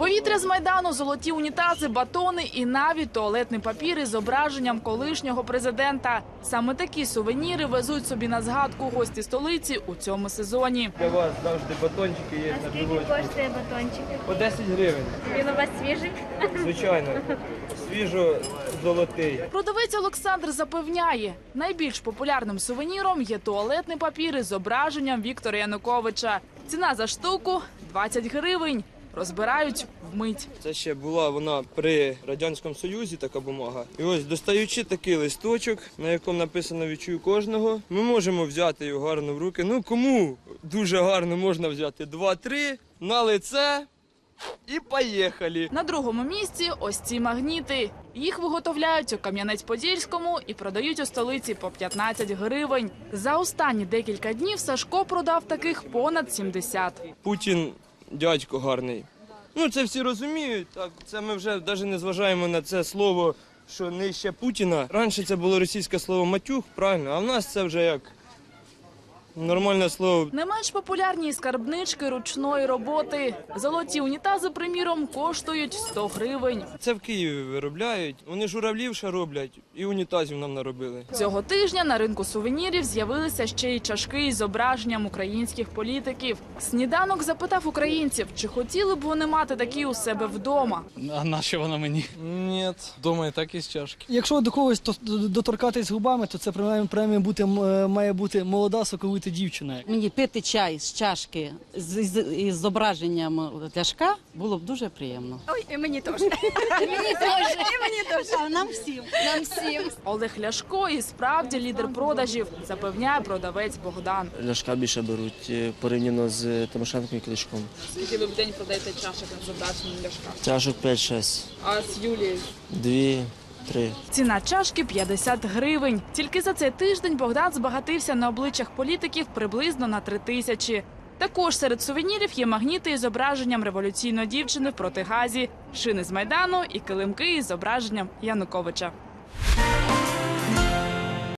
Повітря з майдану, золоті унітази, батони і навіть туалетний папір із зображенням колишнього президента. Саме такі сувеніри везуть собі на згадку гості столиці у цьому сезоні. Для вас завжди батончики є на Скільки коштує батончик? По 10 гривень, Він у вас свіжий? звичайно. Свіжо золотий. Продавець Олександр запевняє, найбільш популярним сувеніром є туалетний папір із зображенням Віктора Януковича. Ціна за штуку 20 гривень. Розбирають вмить. Це ще була вона при Радянському Союзі, така бумага. І ось достаючи такий листочок, на якому написано відчую кожного, ми можемо взяти його гарно в руки. Ну кому дуже гарно можна взяти два-три на лице і поїхали. На другому місці ось ці магніти. Їх виготовляють у Кам'янець-Подільському і продають у столиці по 15 гривень. За останні декілька днів Сашко продав таких понад 70. Путін дядько гарний. Ну це всі розуміють. Так, це ми вже навіть не зважаємо на це слово, що нижче Путіна. Раніше це було російське слово матюх, правильно, а в нас це вже як нормальне слово. Не менш популярні скарбнички ручної роботи. Золоті унітази, приміром, коштують 100 гривень. Це в Києві виробляють. Вони журавлів ще роблять і унітазів нам наробили. Цього тижня на ринку сувенірів з'явилися ще й чашки із зображенням українських політиків. Сніданок запитав українців, чи хотіли б вони мати такі у себе вдома. А на що вона мені? Ні, дома і так із чашки. Якщо до когось то- доторкатись губами, то це принаймні принаймні бути е, має бути молода соковита дівчина. Мені пити чай з чашки з, з, із зображенням ляшка було б дуже приємно. Ой, і мені теж. Мені теж. І мені теж. А нам всім. Нам всім. Олег Ляшко і справді лідер продажів, запевняє продавець Богдан. Ляшка більше беруть е, порівняно з Тимошенком і Кличком. Скільки ви в день продаєте чашок з зображенням Ляшка? Чашок 5-6, А з Юлією? 2-3. Ціна чашки 50 гривень. Тільки за цей тиждень Богдан збагатився на обличчях політиків приблизно на три тисячі. Також серед сувенірів є магніти із зображенням революційної дівчини в протигазі, шини з майдану і килимки із зображенням Януковича.